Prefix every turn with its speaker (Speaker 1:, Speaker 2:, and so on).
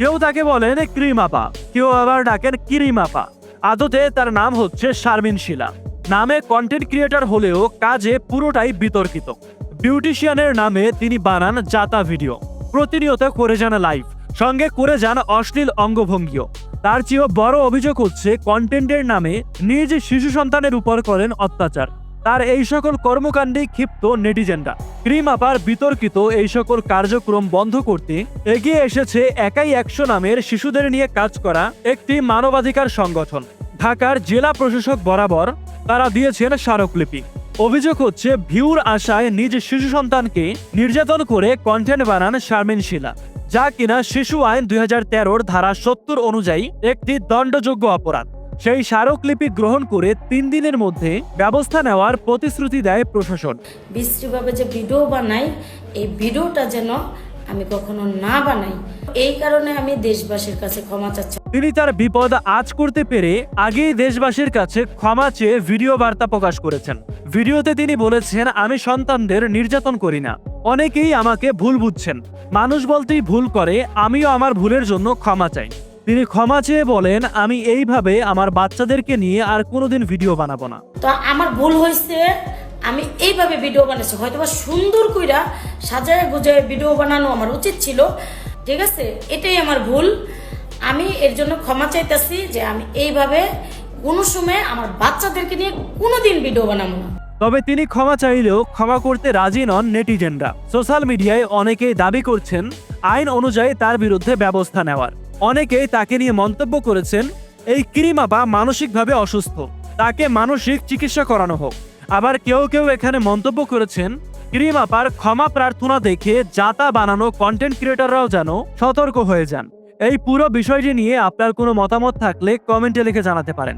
Speaker 1: কেউ তাকে বলেন ক্রিমাপা, কেউ আবার ডাকেন কিরিমাপা। আদতে তার নাম হচ্ছে শারমিন শিলা। নামে কন্টেন্ট ক্রিয়েটর হলেও কাজে পুরোটাই বিতর্কিত। বিউটিশিয়ানের নামে তিনি বানান জাতা ভিডিও। প্রতিনিয়ত করে যান লাইভ সঙ্গে করে যান অশ্লীল অঙ্গভঙ্গিও। তার চেয়েও বড় অভিযোগ হচ্ছে কন্টেন্টের নামে নিজ শিশু সন্তানের উপর করেন অত্যাচার। তার এই সকল কর্মকাণ্ডে ক্ষিপ্ত নেটিজেনরা। ক্রিম আপার বিতর্কিত এই সকল কার্যক্রম বন্ধ করতে এগিয়ে এসেছে একাই একশো নামের শিশুদের নিয়ে কাজ করা একটি মানবাধিকার সংগঠন। ঢাকার জেলা প্রশাসক বরাবর তারা দিয়েছেন স্মারকলিপি। অভিযোগ হচ্ছে, ভিউর আশায় নিজ শিশু সন্তানকে নির্যাতন করে কন্টেন্ট বানান শারমিন শিলা, যা কিনা শিশু আইন দুই হাজার ধারা সত্তর অনুযায়ী একটি দণ্ডযোগ্য অপরাধ। সেই স্মারকলিপি গ্রহণ করে তিন দিনের মধ্যে ব্যবস্থা নেওয়ার প্রতিশ্রুতি দেয় প্রশাসন।
Speaker 2: বিশ্রীভাবে যে ভিডিও বানাই এই ভিডিওটা যেন আমি কখনো না বানাই এই কারণে আমি দেশবাসীর কাছে ক্ষমা চাচ্ছি।
Speaker 1: তিনি তার বিপদ আজ করতে পেরে আগেই দেশবাসীর কাছে ক্ষমা চেয়ে ভিডিও বার্তা প্রকাশ করেছেন। ভিডিওতে তিনি বলেছেন আমি সন্তানদের নির্যাতন করি না। অনেকেই আমাকে ভুল বুঝছেন। মানুষ বলতেই ভুল করে আমিও আমার ভুলের জন্য ক্ষমা চাই। তিনি ক্ষমা চেয়ে বলেন আমি এইভাবে আমার বাচ্চাদেরকে নিয়ে আর কোনোদিন ভিডিও বানাবো না।
Speaker 2: তো আমার ভুল হয়েছে আমি এইভাবে ভিডিও বানাইছি। হয়তো বা সুন্দর কইরা সাজায় গুজায় ভিডিও বানানো আমার উচিত ছিল। ঠিক আছে এটাই আমার ভুল। আমি এর জন্য ক্ষমা চাইতেছি যে আমি এইভাবে কোনো সময় আমার বাচ্চাদেরকে নিয়ে কোনোদিন ভিডিও বানাবো না।
Speaker 1: তবে তিনি ক্ষমা চাইলেও ক্ষমা করতে রাজি নন নেটিজেনরা। সোশ্যাল মিডিয়ায় অনেকেই দাবি করছেন আইন অনুযায়ী তার বিরুদ্ধে ব্যবস্থা নেওয়ার। অনেকেই তাকে নিয়ে মন্তব্য করেছেন, এই ক্রিমাপা মানসিকভাবে অসুস্থ। তাকে মানসিক চিকিৎসা করানো হোক। আবার কেউ কেউ এখানে মন্তব্য করেছেন ক্রিমাপার ক্ষমা প্রার্থনা দেখে যাতা বানানো কন্টেন্ট ক্রিয়েটররাও যেন সতর্ক হয়ে যান। এই পুরো বিষয়টি নিয়ে আপনার কোনো মতামত থাকলে কমেন্টে লিখে জানাতে পারেন।